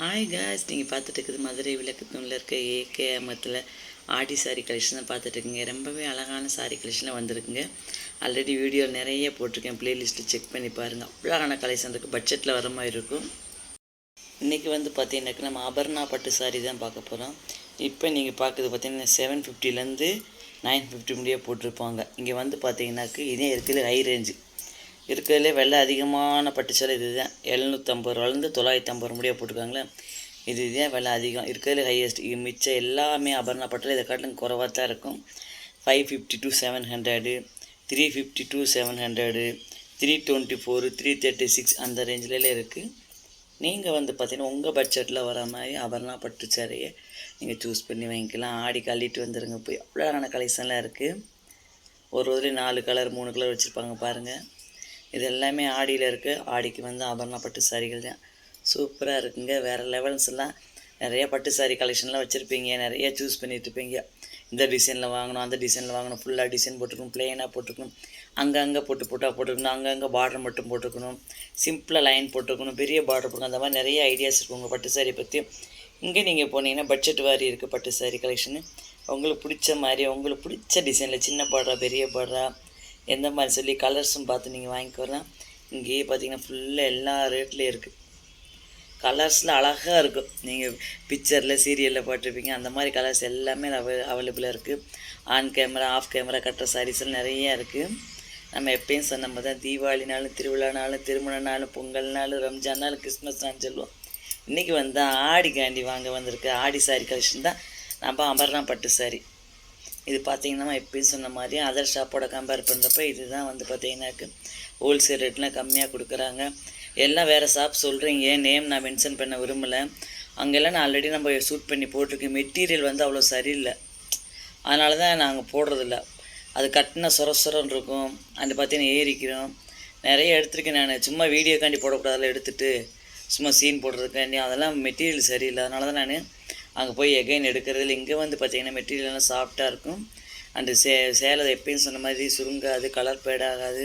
Hi guys நீங்கள் பார்த்துட்டு இருக்குது மதுரை விளக்குத்தூணில் இருக்க ஏகே அமத்தில் ஆடி சாரி கலெக்ஷன் தான் பார்த்துட்டு ரொம்பவே அழகான சாரி கலெக்ஷனில் வந்திருக்குங்க. ஆல்ரெடி வீடியோ நிறைய போட்டிருக்கேன். ப்ளேலிஸ்ட்டு செக் பண்ணி பாருங்கள் அவ்வளோ அழகான கலெக்ஷன் இருக்குது பட்ஜெட்டில் வர மாதிரி இருக்கும். இன்றைக்கி வந்து பார்த்தீங்கன்னாக்கா நம்ம அபர்ணா பட்டு சாரி தான் பார்க்க போகிறோம் இப்போ நீங்கள் பார்க்குறது பார்த்தீங்கன்னா செவன் ஃபிஃப்டிலேருந்து நைன் ஃபிஃப்டி முடியே போட்டிருப்பாங்க. இங்கே வந்து பார்த்தீங்கன்னாக்கு இதே இருக்கிறது ஹை ரேஞ்சு இருக்கிறதுலே வெள்ளை அதிகமான பட்டு இது தான் எழுநூற்றம்பது ரூபாலேருந்து தொள்ளாயிரத்தி ஐம்பது முடிய போட்டிருக்காங்களே. இது இதுதான் விலை அதிகம். இருக்கிறதுல ஹையஸ்ட் இது மிச்சம் எல்லாமே அபர்ணா பட்டில் இதை காட்டிலும் குறைவாக தான் இருக்கும். Five fifty two seven hundred three fifty two seven hundred three twenty four three thirty six அந்த ரேஞ்சிலே இருக்குது நீங்கள் வந்து பார்த்தீங்கன்னா உங்கள் பட்ஜெட்டில் வர மாதிரி அபர்ணா பட்டு சேரையை நீங்கள் சூஸ் பண்ணி வாங்கிக்கலாம். ஆடி கழிட்டு வந்துடுங்க போய் அவ்வளோ அழகான கலெக்ஷன்லாம் இருக்குது ஒரு ஒரு நாலு கலர் மூணு கலர் வச்சுருப்பாங்க பாருங்கள் இது எல்லாமே ஆடியில் இருக்குது ஆடிக்கு வந்து ஆபரண பட்டு சாரிகள் தான். சூப்பராக இருக்குங்க. வேறு லெவல்ஸ் எல்லாம் நிறைய பட்டு சாரி கலெக்ஷன்லாம் வச்சுருப்பீங்க. நிறைய சூஸ் பண்ணிகிட்ருப்பீங்க இருப்பீங்க இந்த டிசைனில் வாங்கணும் அந்த டிசைனில் வாங்கணும். ஃபுல்லாக டிசைன் போட்டுக்கணும் ப்ளெயினாக போட்டுக்கணும் அங்கங்கே போட்டு போட்டால் போட்டுக்கணும் அங்கங்கே பார்டர் மட்டும் போட்டுக்கணும் சிம்பிளாக லைன் போட்டுக்கணும் பெரிய பார்டர் போட்டுக்கணும் அந்த மாதிரி நிறைய ஐடியாஸ் இருக்குங்க உங்கள் பட்டு சாரி பற்றி இங்கே நீங்கள் போனீங்கன்னா பட்ஜெட் வாரி இருக்குது பட்டு சாரி கலெக்ஷனு உங்களுக்கு பிடிச்ச மாதிரி உங்களுக்கு பிடிச்ச டிசைனில் சின்ன பார்டரா பெரிய பார்டரா எந்த மாதிரி சொல்லி கலர்ஸும் பார்த்து நீங்கள் வாங்கிக்கலாம் இங்கேயே பார்த்தீங்கன்னா ஃபுல்லாக எல்லா ரேட்லேயும் இருக்குது கலர்ஸில் அழகாக இருக்கும். நீங்கள் பிக்சரில் சீரியலில் போட்டிருப்பீங்க அந்த மாதிரி கலர்ஸ் எல்லாமே அவை அவைலபிளாக இருக்குது ஆன் கேமரா ஆஃப் கேமரா கட்டுற சாரீஸ்லாம் நிறையா இருக்குது நம்ம எப்பயும் சொன்ன மாதிரி தான் தீபாவளினாலும் திருவிழானாலும் திருமணனாலும் பொங்கல்னாலும் ரம்ஜான்னாலும் கிறிஸ்மஸ்னாலும் சொல்லுவோம். இன்றைக்கி வந்து ஆடி கேண்டி வாங்க வந்திருக்கு. ஆடி சாரி கலெக்ஷன் தான். நம்ம அமர்னா பட்டு சாரி இது பார்த்தீங்கன்னா எப்பயும் சொன்ன மாதிரி அதர் ஷாப்போட கம்பேர் பண்ணுறப்ப இதுதான் வந்து பார்த்திங்கன்னாக்கு ஹோல்சேல் ரேட்லாம் கம்மியாக கொடுக்குறாங்க. எல்லாம் வேறு ஷாப் சொல்கிறீங்க நேம் நான் மென்ஷன் பண்ண விரும்பலை. அங்கெல்லாம் நான் ஆல்ரெடி நம்ம ஷூட் பண்ணி போட்டிருக்கேன். மெட்டீரியல் வந்து அவ்வளோ சரியில்லை. அதனால தான் நாங்கள் போடுறதில்ல. அது கட்டின சொர சொரன்னு இருக்கும். அது பார்த்தீங்கன்னா ஏறிக்கிறோம் நிறைய எடுத்திருக்கேன் நான். சும்மா வீடியோக்காண்டி போடக்கூடாதுல எடுத்துகிட்டு சும்மா சீன் போடுறதுக்காண்டி அதெல்லாம் மெட்டீரியல் சரியில்லை. அதனால தான் நான் அங்கே போய் எகைன் எடுக்கிறதுல இங்கே வந்து பார்த்தீங்கன்னா மெட்டீரியல்லாம் சாஃப்டாக இருக்கும். அந்த சே சேலை எப்பயும் சொன்ன மாதிரி சுருங்காது கலர் பேடாகாது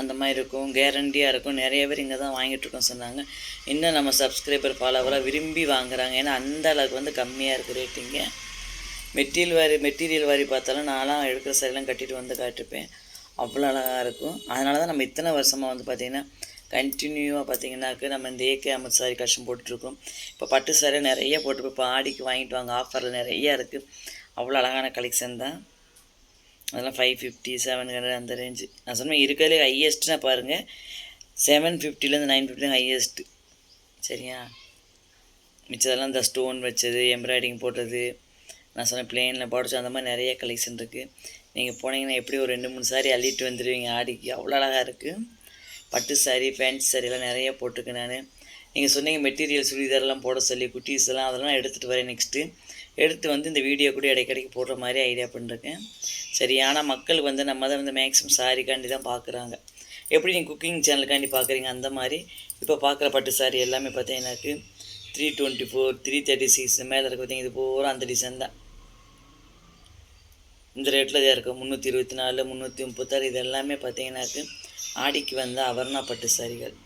அந்த மாதிரி இருக்கும். கேரண்டியாக இருக்கும். நிறைய பேர் இங்கே தான் வாங்கிட்டுருக்கோம் சொன்னாங்க. இன்னும் நம்ம சப்ஸ்கிரைபர் ஃபாலோவராக விரும்பி வாங்குறாங்க. ஏன்னா அந்த அளவுக்கு வந்து கம்மியாக இருக்குது ரேட்டிங்க மெட்டீரியல் வாரி மெட்டீரியல் வாரி பார்த்தாலும் நான்லாம் எடுக்கிற சைடெலாம் கட்டிட்டு வந்து காட்டிருப்பேன் அவ்வளோ அழகாக இருக்கும். அதனால தான் நம்ம இத்தனை வருஷமாக வந்து பார்த்திங்கன்னா கண்டினியூவாக பார்த்தீங்கன்னாக்க நம்ம இந்த ஏகே அமத் சாரி கஷ்டம் போட்டுட்ருக்கோம். இப்போ பட்டு சாரி நிறைய போட்டு இப்போ ஆடிக்கு வாங்கிட்டு வாங்க. ஆஃபரில் நிறைய இருக்குது அவ்வளோ அழகான கலெக்ஷன் தான். அதெல்லாம் ஃபைவ் ஃபிஃப்டி செவன் ஹண்ட்ரட் அந்த ரேஞ்சு நான் சொன்னேன் இருக்கிறதுலே ஹையஸ்ட்னா பாருங்கள் செவன் ஃபிஃப்டிலேருந்து நைன் ஃபிஃப்டி ஹையஸ்ட்டு சரியா? மிச்சதெல்லாம் இந்த ஸ்டோன் வச்சது எம்ப்ராய்டிங் போட்டது. நான் சொன்னேன் பிளெயினில் போடச்சு அந்த மாதிரி நிறைய கலெக்ஷன் இருக்குது நீங்கள் போனீங்கன்னா எப்படி ஒரு ரெண்டு மூணு சாரி அள்ளிட்டு வந்துடுவீங்க ஆடிக்கு. அவ்வளோ அழகாக இருக்குது பட்டு சாரி பேண்ட் சாரியெல்லாம் நிறைய போட்டிருக்கேன் நான். நீங்கள் சொன்னீங்க மெட்டீரியல் சுடிதாரெல்லாம் போட சொல்லி குட்டீஸ் எல்லாம் அதெல்லாம் எடுத்துகிட்டு வரேன் நெக்ஸ்ட்டு எடுத்து வந்து இந்த வீடியோ கூட இடைக்கடைக்கு போடுற மாதிரி ஐடியா பண்ணிருக்கேன். சரி ஆனால் மக்களுக்கு வந்து நம்ம தான் வந்து மேக்ஸிமம் சாரிக்காண்டி தான் பார்க்குறாங்க எப்படி நீங்கள் குக்கிங் சேனலுக்காண்டி பார்க்குறீங்க அந்த மாதிரி. இப்போ பார்க்குற பட்டு சாரி எல்லாமே பார்த்தீங்கன்னாக்கு three twenty four three thirty six மேலே இருக்க பார்த்தீங்க. இது பூரா அந்த டிசைன் தான். இந்த ரேட்டில் இதாக இருக்கும் முந்நூற்றி இருபத்தி நாலு முந்நூற்றி முப்பத்தாறு இது எல்லாமே பார்த்தீங்கன்னாக்கு ஆடிக்கு வந்த அவர்ணா பட்டு சாரிகள்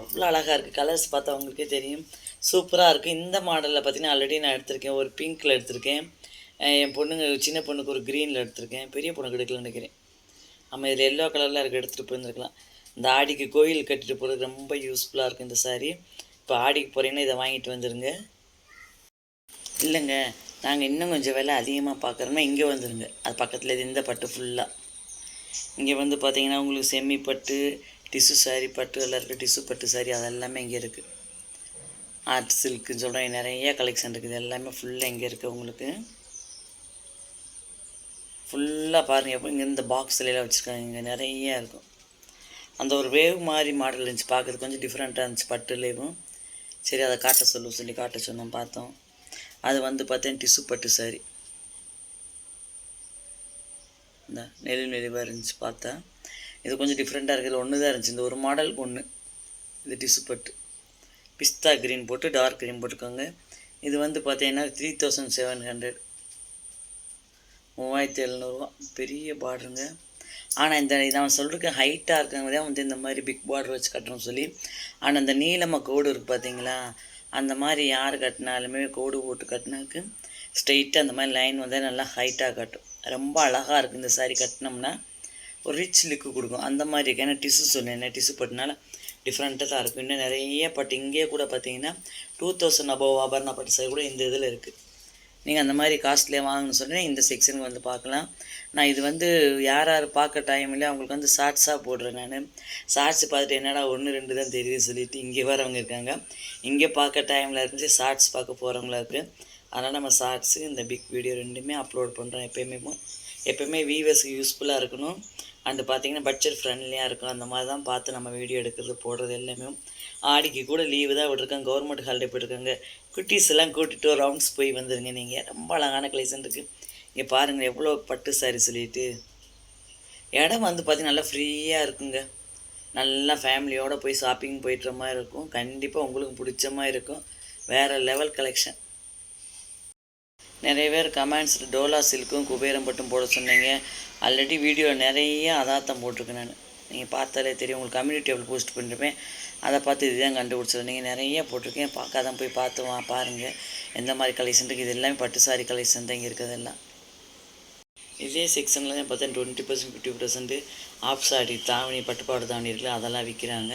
அவ்வளோ அழகாக இருக்குது கலர்ஸ் பார்த்தவங்களுக்கே தெரியும். சூப்பராக இருக்குது இந்த மாடலில் பார்த்தீங்கன்னா ஆல்ரெடி நான் எடுத்திருக்கேன். ஒரு பிங்க்கில் எடுத்திருக்கேன். என் பொண்ணுங்க சின்ன பொண்ணுக்கு ஒரு க்ரீனில் எடுத்திருக்கேன். பெரிய பொண்ணுக்கு எடுக்கலன்னு நினைக்கிறேன். நம்ம இதில் எல்லோ கலரில் இருக்க. எடுத்துகிட்டு போயிருந்துருக்கலாம். இந்த ஆடிக்கு கோயில் கட்டிட்டு போகிறது ரொம்ப யூஸ்ஃபுல்லாக இருக்கும் இந்த சாரி இப்போ ஆடிக்கு போகிறீங்கன்னா இதை வாங்கிட்டு வந்துடுங்க இல்லைங்க. நாங்கள் இன்னும் கொஞ்சம் விலை அதிகமாக பார்க்குறோன்னா இங்கே வந்துடுங்க அது பக்கத்தில் இது இந்த பட்டு ஃபுல்லாக இங்கே வந்து பார்த்திங்கன்னா உங்களுக்கு செம்மி பட்டு டிஷ்யூ சாரி பட்டு எல்லாம் இருக்குது டிஷ்யூ பட்டு சாரி அதெல்லாமே இங்கே இருக்குது ஆர்ட் சில்க்குன்னு சொல்கிறோம் நிறைய கலெக்ஷன் இருக்குது எல்லாமே ஃபுல்லாக இங்கே இருக்குது உங்களுக்கு. ஃபுல்லாக பாருங்கள் எப்போ இங்கே இந்த பாக்ஸ்லாம் வச்சுருக்காங்க. இங்கே நிறைய இருக்கும் அந்த ஒரு வேவ் மாதிரி மாடல் இருந்துச்சு. பார்க்குறது கொஞ்சம் டிஃப்ரெண்ட்டாக இருந்துச்சு. பட்டுலேயும் சரி அதை காட்ட சொல்லு சொல்லி காட்ட சொன்னோம் பார்த்தோம். அது வந்து பார்த்தேன் டிஷ்யூ பட்டு சாரி இந்த நெல் நெளிவாக இருந்துச்சு பார்த்தேன் இது கொஞ்சம் டிஃப்ரெண்ட்டாக இருக்குது ஒன்று தான் இருந்துச்சு. இந்த ஒரு மாடலுக்கு ஒன்று இது டிஷ்யூ பிஸ்தா க்ரீன் போட்டு டார்க் க்ரீன் போட்டுக்கோங்க இது வந்து பார்த்தீங்கன்னா த்ரீ தௌசண்ட் செவன் ஹண்ட்ரட் மூவாயிரத்தி எழுநூறுவா. பெரிய பார்டருங்க ஆனால் இந்த இதை அவன் ஹைட்டாக இருக்கவங்க தான் வந்து இந்த மாதிரி பிக் பார்டர் வச்சு கட்டணும்னு சொல்லி. ஆனால் அந்த நீளமாக கோடு இருக்குது பார்த்தீங்களா அந்த மாதிரி யார் கட்டினாலுமே கோடு போட்டு கட்டினாக்கு ஸ்ட்ரெயிட்டாக அந்த மாதிரி லைன் வந்தால் நல்லா ஹைட்டாக கட்டும். ரொம்ப அழகாக இருக்குது இந்த சாரீ கட்டினோம்னா. ஒரு ரிச் லுக்கு கொடுக்கும். அந்த மாதிரி இருக்குது ஏன்னா டிஷ்யூ சொன்னேன். டிஷ்யூ பட்டினால டிஃப்ரெண்ட்டாக தான் இருக்கும். இன்னும் நிறைய பட்டு இங்கேயே கூட பார்த்தீங்கன்னா டூ தௌசண்ட் அபவ் ஆபரண பட்டு சாரி கூட இந்த இதில் இருக்குது நீங்கள் அந்த மாதிரி காஸ்ட்லேயே வாங்கணும்னு சொன்னால் இந்த செக்ஷனுக்கு வந்து பார்க்கலாம். நான் இது வந்து யார் யார் பார்க்க டைமில் அவங்களுக்கு வந்து ஷார்ட்ஸாக போடுறேன் நான். ஷார்ட்ஸ் பார்த்துட்டு என்னடா ஒன்று ரெண்டு தான் தெரியுது சொல்லிட்டு இங்கே வரவங்க இருக்காங்க. இங்கே பார்க்க டைமில் இருந்துச்சு ஷார்ட்ஸ் பார்க்க போகிறவங்களா இருக்குது அதனால் நம்ம ஷார்ட்ஸு இந்த பிக் வீடியோ ரெண்டுமே அப்லோட் பண்ணுறோம் எப்போயுமே. எப்போயுமே வியூவர்ஸுக்கு யூஸ்ஃபுல்லாக இருக்கணும். அண்டு பார்த்தீங்கன்னா பட்ஜெட் ஃப்ரெண்ட்லியாக இருக்கும். அந்த மாதிரி தான் பார்த்து நம்ம வீடியோ எடுக்கிறது போடுறது எல்லாமே. ஆடிக்கு கூட லீவு தான் விட்ருக்காங்க கவர்மெண்ட் ஹாலிடே போயிருக்காங்க குட்டீஸ் எல்லாம் கூட்டிகிட்டு ரவுண்ட்ஸ் போய் வந்துடுங்க நீங்கள் ரொம்ப அழகான கலெக்ஷன் இருக்குது இங்கே பாருங்கள் எவ்வளோ பட்டு சாரி சொல்லிட்டு. இடம் வந்து பார்த்தீங்கன்னா நல்லா ஃப்ரீயாக இருக்குங்க. நல்லா ஃபேமிலியோடு போய் ஷாப்பிங் போய்ட்டுற மாதிரி இருக்கும். கண்டிப்பாக உங்களுக்கு பிடிச்ச மாதிரி இருக்கும். வேறு லெவல் கலெக்ஷன் நிறைய பேர் கமெண்ட்ஸ் டோலா சில்க்கும் குபேரம் பட்டும் போட சொன்னீங்க. ஆல்ரெடி வீடியோ நிறைய அதார்த்தம் போட்டிருக்கேன் நான். நீங்கள் பார்த்தாலே தெரியும். உங்களுக்கு கம்யூனிட்டி டேபிள் போஸ்ட் பண்ணிருப்பேன். அதை பார்த்து இதுதான் கண்டுபிடிச்சது. நீங்கள் நிறைய போட்டிருக்கேன் பார்க்காதான் போய் பார்த்து வா பாருங்கள் எந்த மாதிரி கலெக்ஷன் இருக்குது இது எல்லாமே பட்டு சாரி கலெக்ஷன் தான் இங்கே இருக்கிறதெல்லாம் இதே செக்ஷனில் தான் பார்த்தா twenty percent fifty percent off sari தாவணி பட்டுப்பாடு தாவணி இருக்குல்ல அதெல்லாம் விற்கிறாங்க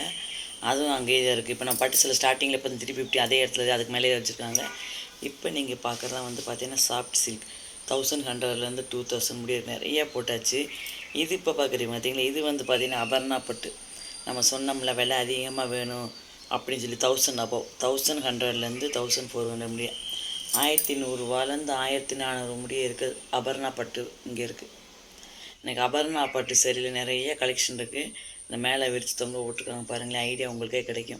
அதுவும் அங்கேயே தான் இருக்குது இப்போ நான் பட்டு சில ஸ்டார்டிங்கில் இப்போ த்ரீ ஃபிஃப்டி அதே இடத்துல அதுக்கு மேலே வச்சுருக்காங்க. இப்போ நீங்கள் பார்க்குறதா வந்து பார்த்தீங்கன்னா சாஃப்ட் சில்க் தௌசண்ட் ஹண்ட்ரட்லேருந்து டூ தௌசண்ட் முடிய நிறைய போட்டாச்சு. இது இப்போ பார்க்குறீங்க பார்த்தீங்களா? இது வந்து பார்த்தீங்கன்னா அபர்ணா பட்டு. நம்ம சொன்னோம்ல விலை அதிகமாக வேணும் அப்படின்னு சொல்லி தௌசண்ட் அபவ் தௌசண்ட் ஹண்ட்ரட்லேருந்து தௌசண்ட் ஃபோர் ஹண்ட்ரட் முடியும் ஆயிரத்தி நூறுரூவாலேருந்து ஆயிரத்தி நானூறு முடிய இருக்குது அபர்ணா பட்டு இங்கே இருக்குது எனக்கு அபர்ணா பட்டு சரியில் நிறைய கலெக்ஷன் இருக்குது இந்த மேலே விரித்து தொங்க விட்ருக்காங்க பாருங்களேன் ஐடியா உங்களுக்கே கிடைக்கும்.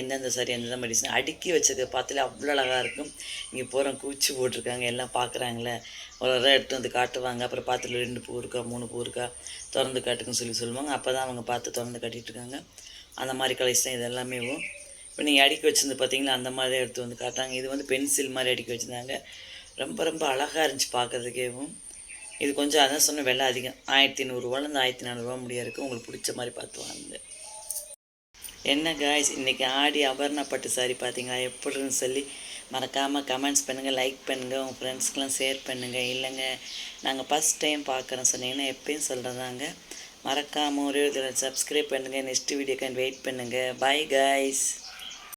எந்தெந்த சரி எந்தெந்த மெடிசன் அடுக்கி வச்சது பார்த்தாலே அவ்வளோ அழகாக இருக்கும். இங்கே போகிறோம் கூச்சி போட்டிருக்காங்க எல்லாம் பார்க்குறாங்களே. ஒரு இடம் எடுத்து வந்து காட்டுவாங்க அப்புறம் பார்த்துல ரெண்டு பூ இருக்கா மூணு பூ இருக்கா திறந்து காட்டுக்குன்னு சொல்லி சொல்லுவாங்க. அப்போ தான் அவங்க பார்த்து திறந்து காட்டிகிட்டு இருக்காங்க அந்த மாதிரி கலெக்ஷன் இது எல்லாமே இப்போ நீங்கள் அடுக்கி வச்சிருந்து பார்த்தீங்களா அந்த மாதிரி தான் எடுத்து வந்து காட்டுறாங்க. இது வந்து பென்சில் மாதிரி அடுக்கி வச்சுருந்தாங்க. ரொம்ப ரொம்ப அழகாக இருந்துச்சு பார்க்குறதுக்கேவும். இது கொஞ்சம் அதான் சொன்ன விலை அதிகம். ஆயிரத்தி நூறுரூவாலேருந்து ஆயிரத்தி நானூறுரூவா முடியா இருக்குது உங்களுக்கு பிடிச்ச மாதிரி பார்த்து வாங்க என்ன காய்ஸ் இன்றைக்கி ஆடி அபர்ணா பட்டு சாரி பார்த்தீங்களா? எப்படின்னு சொல்லி மறக்காமல் கமெண்ட்ஸ் பண்ணுங்கள் லைக் பண்ணுங்கள் உங்கள் ஃப்ரெண்ட்ஸ்க்கெலாம் ஷேர் பண்ணுங்கள் இல்லைங்க நாங்கள் ஃபஸ்ட் டைம் பார்க்குறோம் சொன்னீங்கன்னா எப்பயும் சொல்கிறதாங்க மறக்காமல் ஒரே இதில் சப்ஸ்கிரைப் பண்ணுங்கள் நெக்ஸ்ட் வீடியோக்கு வெயிட் பண்ணுங்கள் பாய் காய்ஸ்